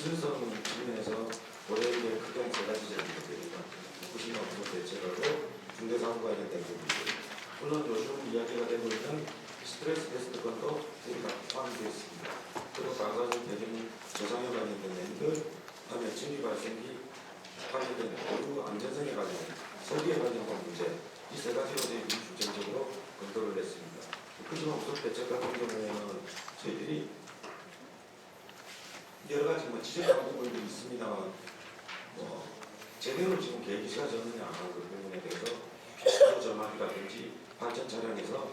기술성 측면에서 올해에 크게 세 가지 점입니다. 후쿠시마 부속 대책하고 중대 사고 관련된 부분들. 물론 요즘 이야기가 되고 있는 스트레스 테스트 건도 다 포함되어 있습니다. 그리고 방사선 배경 저상에 관련된 내용들, 그다음에 증기 발생기 관련된 고유 안전성에 관련된 설비에 관련된 문제 이 세 가지로 저희들이 중점적으로 검토를 했습니다. 후쿠시마 부속 대책 같은 경우에는 저희들이 여러 가지 뭐 지적한 부분들이 있습니다만 뭐 제대로 지금 계획이 세워졌느냐 하는 그 부분에 대해서 점화기라든지 발전 차량에서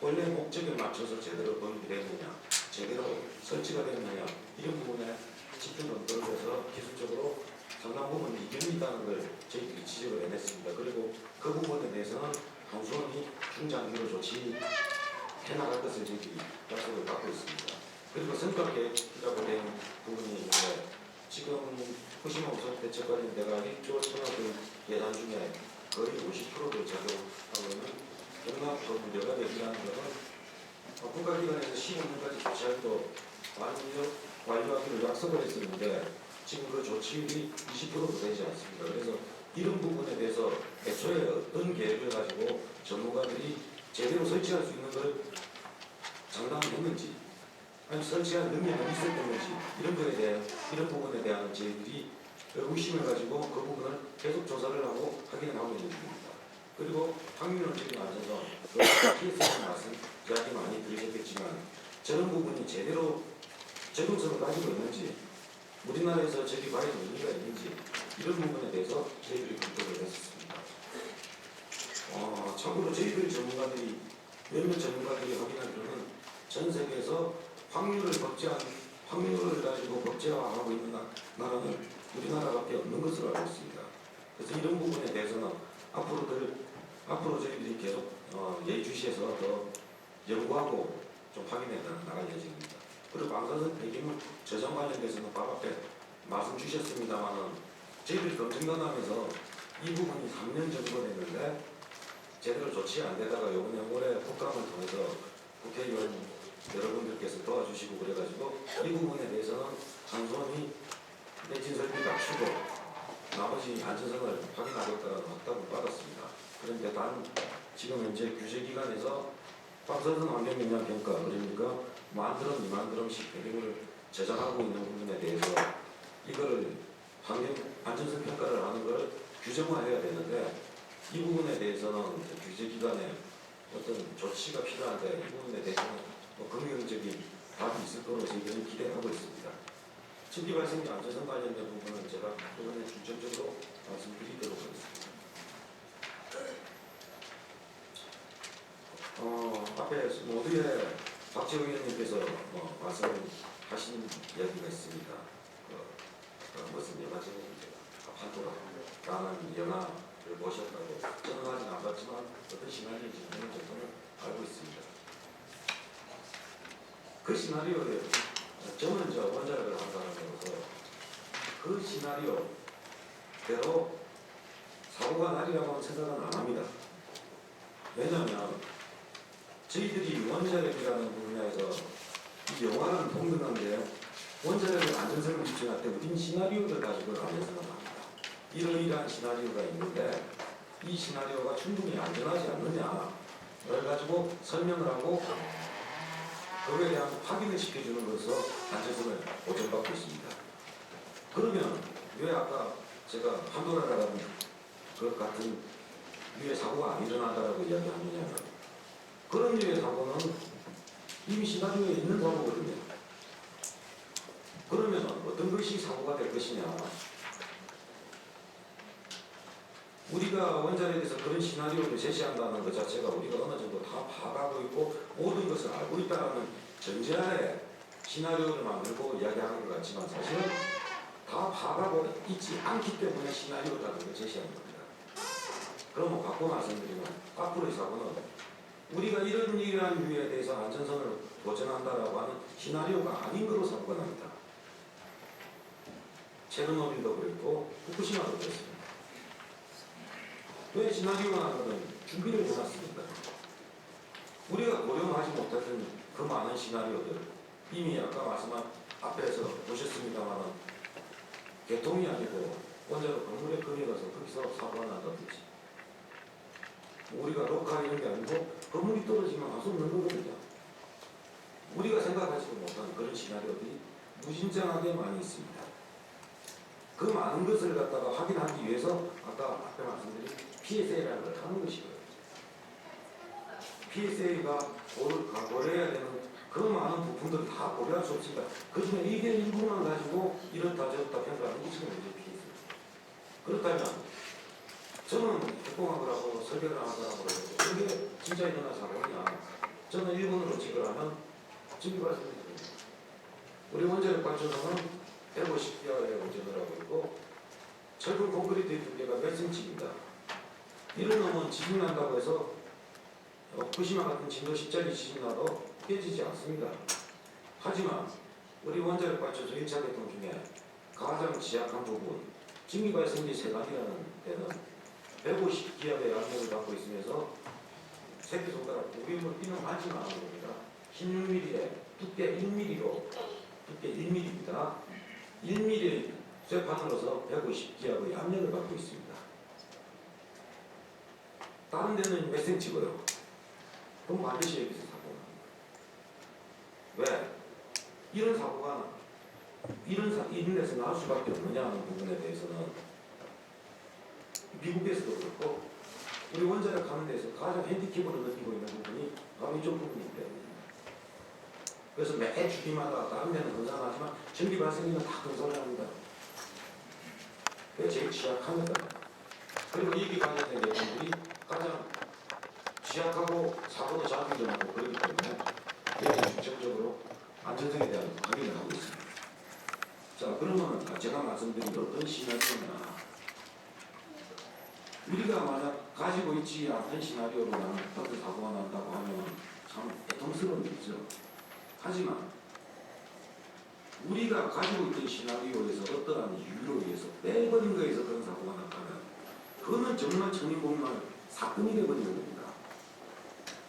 원래 목적에 맞춰서 제대로 됐느냐 제대로 설치가 됐느냐 이런 부분에 집중 검토를 해서 기술적으로 상당 부분 이견이 있다는 걸 저희들이 지적을 해냈습니다. 그리고 그 부분에 대해서는 한수원이 중장기로 조치해 나갈 것을 저희들이 약속을 받고 있습니다. 그리고 성과 계획이라고 된 부분이 있는데 지금 후시마 우선 대책 관련돼가 1조 천억을 예산 중에 거의 50%를 작용하고 있는 경남 서울여가 여기라는 것은 어, 국가기관에서 15년까지 조치하기로 완료, 완료하기로 약속을 했었는데 지금 그 조치율이 20%도 되지 않습니다. 그래서 이런 부분에 대해서 애초에 어떤 계획을 가지고 전문가들이 제대로 설치할 수 있는 걸 장담했는지 아니 설치할 능력이 있었던 건지 이런 거에 대한 이런 부분에 대한 저희들이 의심을 가지고 그 부분을 계속 조사를 하고 확인을 하고 있는 중입니다. 그리고 확률적인 안전성 그 TSS 말씀 이야기 많이 들으셨겠지만 저런 부분이 제대로 적용성을 가지고 있는지 우리나라에서 저기 과연 의미가 있는지 이런 부분에 대해서 저희들이 검토를 했었습니다. 어, 참고로 저희들 전문가들이 몇몇 전문가들이 확인하기로는 전 세계에서 확률을 법제한 확률을 가지고 법제화하고 있는 나- 나라는 우리나라밖에 없는 것으로 알고 있습니다. 그래서 이런 부분에 대해서는 앞으로들 앞으로 저희들이 계속 어, 예의주시해서 더 연구하고 좀 확인해 나- 나갈 예정입니다. 그리고 방사선 배기물 저장 관련돼서는 바로 앞에 말씀 주셨습니다만은 저희들이 검증단하면서 이 부분이 3년 정도 됐는데 제대로 조치 안 되다가 요번에 올해 국감을 통해서 국회의원 여러분들께서 도와주시고 그래가지고 이 부분에 대해서는 한손이 내진 설비 낮추고 나머지 안전성을 확인하겠다는 확답을 받았습니다. 그런데 단 지금 현재 규제기관에서 방사선 환경 영향 평가 그러니까 만 드럼, 이만 드럼씩 배경을 제작하고 있는 부분에 대해서 이거를 환경 안전성 평가를 하는 걸 규정화해야 되는데 이 부분에 대해서는 규제기관에 어떤 조치가 필요한데 이 부분에 대해서는 뭐 긍정적인 답이 있을 거로 저희들은 기대하고 있습니다. 증기 발생기 안전성 관련된 부분은 제가 이번에 중점적으로 말씀드리도록 하겠습니다. 어, 앞에 모두에 박재호 의원님께서 뭐 말씀하신 이야기가 있습니다. 그, 그 무슨 제목인지 판도라 라는 저는 아직 안 봤지만 어떤 시나리오인지 어느 정도는 알고 있습니다. 그 시나리오에 저는 저 원작을 한 사람으로서 그 시나리오대로 사고가 날이라고는 생각은 안 합니다. 왜냐하면 저희들이 원자력이라는 분야에서 이 영화는 동등한데 원자력의 안전성을 집중할 때 우린 시나리오를 가지고 안전성을 합니다. 이러이러한 시나리오가 있는데 이 시나리오가 충분히 안전하지 않느냐를 가지고 설명을 하고 그거에 대한 확인을 시켜주는 것으로 안전성을 보장받고 있습니다. 그러면 왜 아까 제가 판도라라는 것 같은 유해 사고가 안 일어나다라고 이야기하느냐면 그런 유해 사고는 이미 시나리오에 있는 사고거든요. 그러면 어떤 것이 사고가 될 것이냐 우리가 원자력에서 그런 시나리오를 제시한다는 것 자체가 우리가 어느 정도 다 파악하고 있고 모든 것을 알고 있다는 전제하에 시나리오를 만들고 이야기하는 것 같지만 사실은 다 파악하고 있지 않기 때문에 시나리오라는 걸 제시하는 겁니다. 그러면 바꿔 말씀드리면 앞으로의 사고는 우리가 이런 이러한 유에 대해서 안전성을 보전한다라고 하는 시나리오가 아닌 사고가 납니다. 체르노빌도 그랬고 후쿠시마도 그랬습니다. 왜 시나리오가 나거든 준비를 해놨습니까? 우리가 고려하지 못했던 그 많은 시나리오들 이미 아까 말씀한 앞에서 보셨습니다만 개통이 아니고 원자로 건물에 걸려가서 거기서 사고가 난다든지 우리가 녹화 이런 게 아니고 건물이 떨어지면 가서 없는 거거든요. 우리가 생각하지도 못한 그런 시나리오들이 무진장하게 많이 있습니다. 그 많은 것을 갖다가 확인하기 위해서 아까 앞에 말씀드린 PSA라는 걸 하는 것이고요. PSA가 고려해야 되는 그 많은 부분들을 다 고려할 수 없습니다. 그 중에 이게 일부만 가지고 이렇다 저렇다 평가하는 게 지금 이제 PSA. 그렇다면 저는 국공학을 설계를 하더라고 그게 진짜 일어난 사고냐. 저는 일본으로 직을하면 지금 말씀드립니다. 우리 원자력 발전소는 150개월에 운전을 하고 있고 철근 콘크리트 두께가 몇 cm입니다. 이런 놈은 지진 난다고 해서 어, 후쿠시마 같은 진도 10짜리 지진 나도 깨지지 않습니다. 하지만 우리 원자력 발전소 1차 개통 중에 가장 취약한 부분 증기 발생기 세관이라는 데는 150기압의 압력을 갖고 있으면서 새끼손가락 우리 뭐 이는 많지는 않은 겁니다. 16mm에 두께 1mm로 두께 1mm입니다. 1mm 쇠판으로서 150기압의 압력을 받고 있습니다. 다른 데는 몇 cm고요? 그럼 반드시 여기서 사고가 납니다. 왜? 이런 사고가 나- 이런 사, 이런 데서 나올 수밖에 없느냐 하는 부분에 대해서는 미국에서도 그렇고 우리 원자력 하는 데서 가장 핸디캡으로 느끼고 있는 부분이 바로 이쪽 부분이기 때문입니다. 그래서 매 주기마다 다른 데는 건강하지만 전기 발생기는 다 건설합니다. 그게 제일 취약합니다. 그리고 이기 관련된 내용들이 가장 취약하고 사고도 자주 일어나고 그렇기 때문에 여기 중점적으로 안전성에 대한 확인을 하고 있습니다. 자 그러면 제가 말씀드린 어떤 시나리오냐 우리가 만약 가지고 있지 않은 시나리오로 나는 버스 사고가 난다고 하면 참 애통스러운 일이죠. 하지만 우리가 가지고 있던 시나리오에서 어떠한 이유로 의해서 빼버린 거에서 그런 사고가 났다면 그거는 정말 천인공말 사건이 되어버리는 겁니다.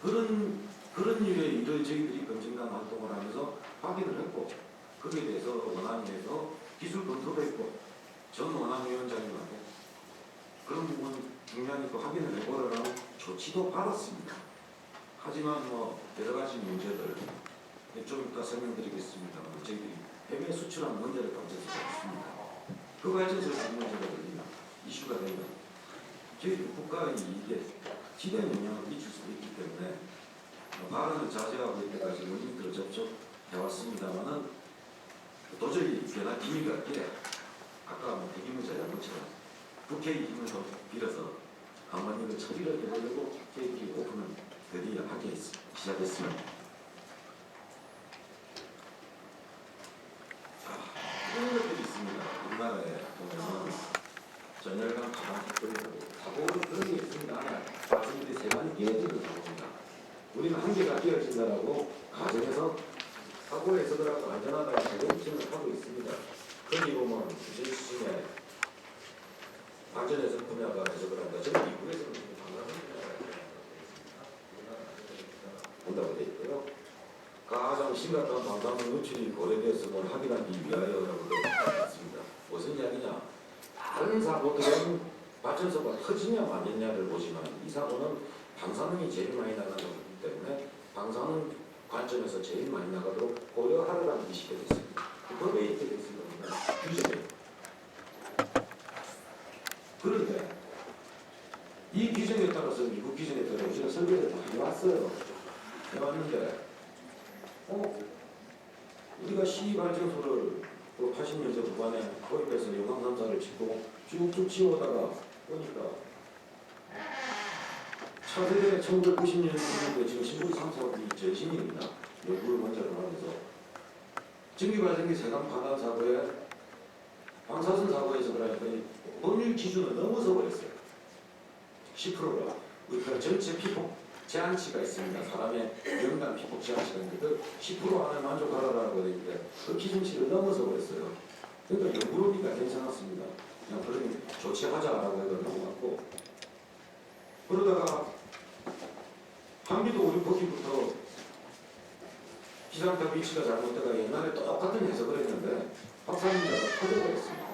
그런 그런 류의 일을 저희들이 검증단 활동을 하면서 확인을 했고 거기에 대해서 원안위에서 기술 검토도 했고 전 원안위원장님하고 그런 부분 중요하니까 확인을 해보라는 조치도 받았습니다. 하지만 뭐 여러 가지 문제들 좀 이따 설명드리겠습니다만 저희들이 해외 수출한 문제를 발전소가 있습니다. 그 발전소에 문제가 걸리면 이슈가 되면 저희 국가의 이익에 지대한 영향을 미칠 수도 있기 때문에 어, 발언을 자제하고 이때까지 문의들을 접촉해왔습니다만은 도저히 변화 기미가 없기에 아까 뭐 대기문자 양처럼 국회의 힘을 더 빌어서 이걸 처리를 해보려고 KT 오픈을 드디어 하게 했- 시작했습니다. 자, 이런 것들이 있습니다. 우리나라에 보면 전열관 가방 깃들고 사고를 그런 게 있습니다. 하나, 세관이 깨어지는 사고입니다. 우리는 한 개가 깨어진다라고 가정해서 사고의 해석을하고 안전하다고 자격증을 하고 있습니다. 거기 보면 주제 수준에 안전해석 분야가 해석을 한다. 저는 미국에서는 본다고 되어 있고요. 가장 심각한 방사능 노출이 고려되었음을 확인하기 위하여라고 되어 있습니다. 무슨 이야기냐? 다른 사고들은 발전소가 터지냐 마냐를 보지만 이 사고는 방사능이 제일 많이 나가는 거기 때문에 방사능 관점에서 제일 많이 나가도록 고려하라는 기시가 됐습니다. 그 법에 있게 됐습니다. 규정에. 그런데 이 규정에 따라서 미국 규정에 따라 우리가 설계를 다 해왔어요. 해왔는데 어? 우리가 시발전소를 그 80년대 후반에 도입해서 영광삼사를 짓고 쭉쭉 지어오다가 보니까 차세대 1990년대 지금 신부 3사업이 전신입니다. 연구를 원자를 하면서 전기발생기 세관 파단 사고에 방사선 사고에서 그러니까 이 법률 기준을 넘어서 버렸어요. 10%가 우리가 전체 피폭 제한치가 있습니다. 사람의 연간 피폭 제한치가 있는데 그10% 안에 만족하라라고 되어 있는데 그 기준치를 넘어서 버렸어요. 그러니까 연구로니까 괜찮았습니다. 그냥 그러니 조치하자라고 해서 넘어갔고 그러다가 한기도 우리 거기부터 기상탑 위치가 잘못돼가 옛날에 똑같은 해석을 했는데 박사님자가 터져버렸습니다.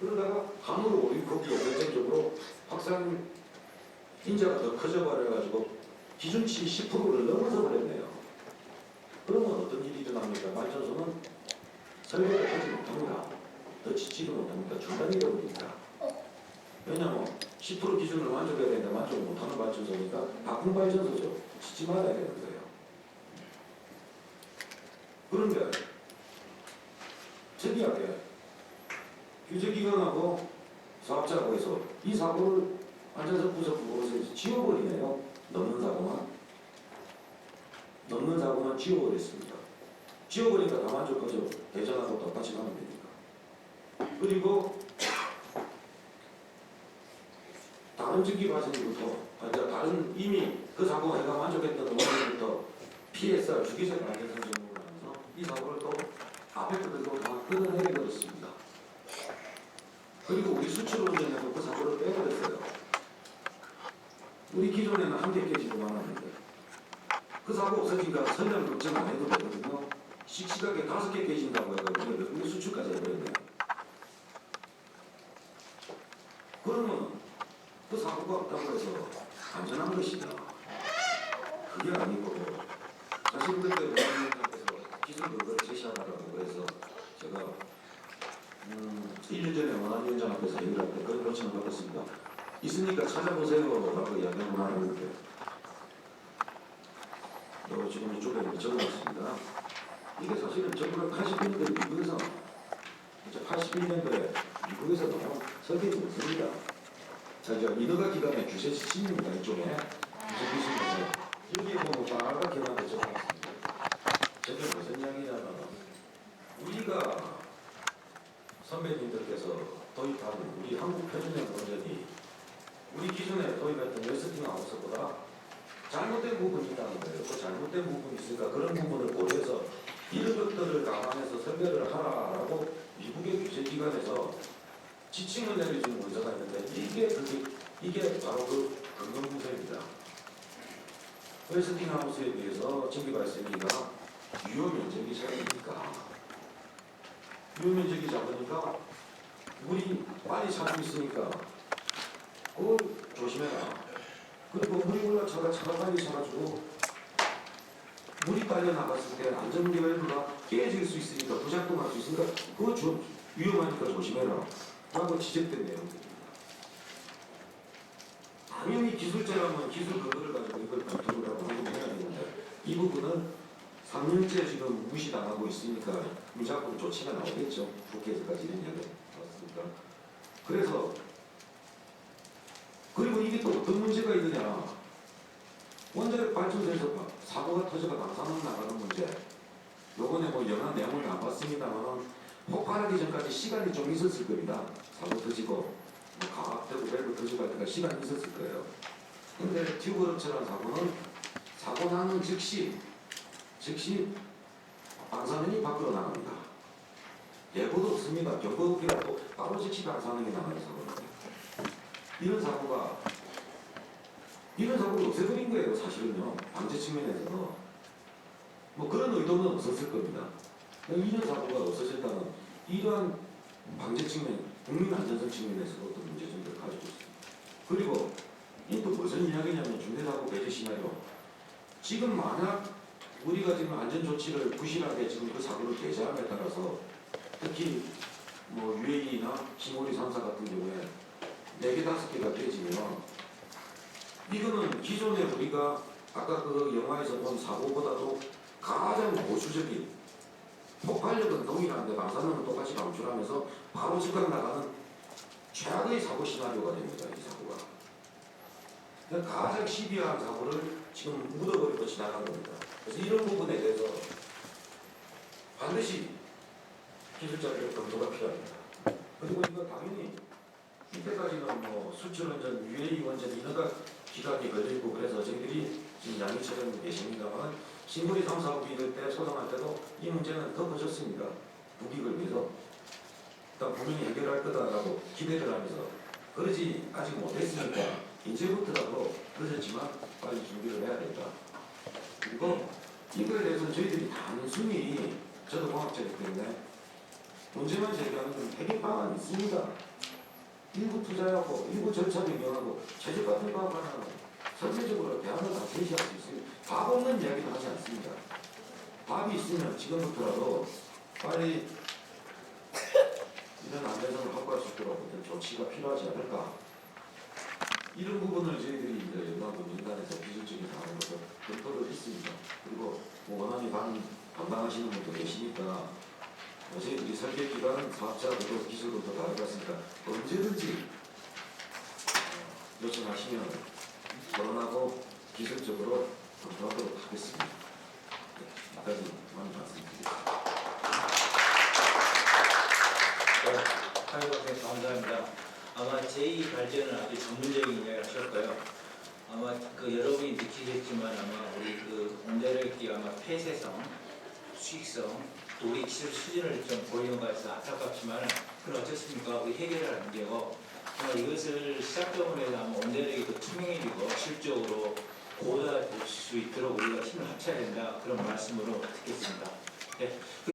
그러다가 우리 거기 연결적으로 박사님 인자가 더 커져버려가지고 기준치 10%를 넘어서 버렸네요. 그러면 어떤 일이 일어납니까? 발전소는 설계를 하지 못합니다. 더 짓지도 못합니다. 중단이 되어버립니다. 왜냐하면 10% 기준을 만족해야 되는데 만족을 못하는 발전소니까 바꾼 발전소죠. 짓지 말아야 되는 거예요. 그런데 특이하게 규제기관하고 사업자라고 해서 이 사고를 부서 부서에서 지워버리네요. 넘는 사고만. 넘는 사고만 지워버렸습니다. 지워버리니까 다 만족하죠. 대전하고 똑같이 가면 되니까. 그리고 증기 발생부터 그러니까 다른 이미 그 사고가 내가 만족했던 원인부터 PSR 주기적 안전성 정보를 하면서 이 사고를 또 앞에 것들도 다 끊어내버렸습니다. 그리고 우리 수출 운전에도 그 사고를 빼버렸어요. 우리 기존에는 한 개 깨지고 많았는데 그 사고 없어지니까 설명 걱정 안 해도 되거든요. 씩씩하게 다섯 개 깨진다고 해가지고 우리 수출까지 해버렸네요. 그러면 그 사고가 없다고 해서 안전한 것이냐? 그게 아니고 사실 그때 원장님께서 기술 그걸 제시하라고 해서 제가 음, 1년 전에 원안위원장 앞에서 얘기를 할때 그런 요청을 받았습니다. 있으니까 찾아보세요 라고 이야기하고 말했는데 요 지금 이쪽에 적어놨습니다. 이게 사실은 1980년대 미국에서 이제 81년도에 미국에서 설계가 없습니다. 자, 이제 인허가 기관의 규제 지침입니다. 이쪽에 규제 기준에서 여기에 보면 빨갛게만 적어놨습니다. 저게 무슨 이야기냐면 우리가 선배님들께서 도입한 우리 한국 표준의 원전이 우리 기존에 도입했던 웨스팅 하우스보다 잘못된 부분이 있다는 거예요. 그 잘못된 부분이 있으니까 그런 부분을 고려해서 이런 것들을 감안해서 선별을 하라라고 미국의 규제기관에서 지침을 내려준 문제가 있는데 이게 그게 이게 바로 그 근검부서입니다. 웨스팅 하우스에 비해서 전기 발생기가 유효 면적이 작으니까 유효 면적이 작으니까 물이 빨리 차고 있으니까 그걸 조심해라. 그리고 물이 올라차가 차가 빨리 차가지고 물이 빨려 나갔을 때 안전벨트가 깨질 수 있으니까 부작동할 수 있으니까 그거 좀 위험하니까 조심해라. 라고 지적된 내용입니다. 당연히 기술자라면 기술 그거를 가지고 이걸 검토를 하고 해야 되는데 이 부분은 3년째 지금 무시당하고 있으니까 무작정 조치가 나오겠죠. 국회에서까지 이런 이야기가 나왔습니다. 그래서 그리고 이게 또 어떤 문제가 있느냐 원자력 발전소에서 바- 사고가 터져가 방사능 나가는 문제 요번에 뭐 영화 내용을 안 봤습니다만 폭발하기 전까지 시간이 좀 있었을 겁니다. 사고 터지고 뭐 가압되고 밸브 터지고 할 때가 시간이 있었을 거예요. 근데 튜브럽처럼 사고는 사고 나는 즉시 즉시 방사능이 밖으로 나갑니다. 예고도 없습니다. 경고 없기라도 바로 즉시 방사능이 나가는 사고입니다. 이런 사고가 이런 사고를 없애버린 거예요. 사실은요. 방제 측면에서 뭐 그런 의도는 없었을 겁니다. 이런 사고가 없어졌다는 이러한 방제 측면, 국민 안전성 측면에서도 어떤 문제점들을 가지고 있습니다. 그리고 이또 무슨 이야기냐면 중대사고 배제 시나리오. 지금 만약 우리가 지금 안전 조치를 부실하게 지금 그 사고를 배제함에 따라서 특히 뭐 UAE나 싱오리 3사 같은 경우에 네개 다섯 개가 깨지면 이거는 기존에 우리가 아까 그 영화에서 본 사고보다도 가장 보수적인 폭발력은 동일한데 방사능은 똑같이 방출하면서 바로 즉각 나가는 최악의 사고 시나리오가 됩니다. 이 사고가. 그러니까 가장 시비한 사고를 지금 묻어버리고 지나간 겁니다. 그래서 이런 부분에 대해서 반드시 기술자들의 검토가 필요합니다. 그리고 이거 당연히 이때까지는 뭐 수출 원전, UAE 원전 인허가 기간이 걸리고 그래서 저희들이 지금 양해처럼 계십니다만 신고리 3, 4업 이럴 때 소송할 때도 이 문제는 더 커졌습니다. 국익을 위해서. 일단 분명히 해결할 거다라고 기대를 하면서 그러지 아직 못했으니까 이제부터라도 늦었지만 빨리 준비를 해야 된다. 그리고 이거에 대해서 저희들이 단순히 저도 공학자이기 때문에 문제만 제기하는 건 해결 방안이 있습니다. 일부 투자하고 일부 절차 변경하고 최저 같은 거 하면 설계적으로 대안을 다 제시할 수 있어요. 밥 없는 이야기도 하지 않습니다. 밥이 있으면 지금부터라도 빨리 이런 안전성을 확보할 수 있도록 어떤 조치가 필요하지 않을까. 이런 부분을 저희들이 이제 연방부 민간에서 기술적인 상황으로서 검토를 했습니다. 그리고 뭐 원안이 반 담당하시는 분도 계시니까 어, 저희들이 설계 기관은 사업자부터 기술부터 다 해봤으니까 언제든지 어, 요청하시면 거론하고 기술적으로 검토하도록 하겠습니다. 네, 여기까지만 말씀 드리겠습니다. 아이고, 네, 감사합니다. 아마 제2 발전은 아주 전문적인 이야기를 하셨고요. 아마 그 여러분이 느끼셨지만 아마 우리 그 온데르기 아마 폐쇄성, 수익성, 또 우리 기술 수준을 좀 보이는 것 같아서 안타깝지만 그건 어떻습니까? 우리 해결할 문제고 이것을 시작점으로 해서 아마 온데르기도 투명해지고 실적으로 고도화될 수 있도록 우리가 힘을 합쳐야 된다 그런 말씀으로 듣겠습니다. 네.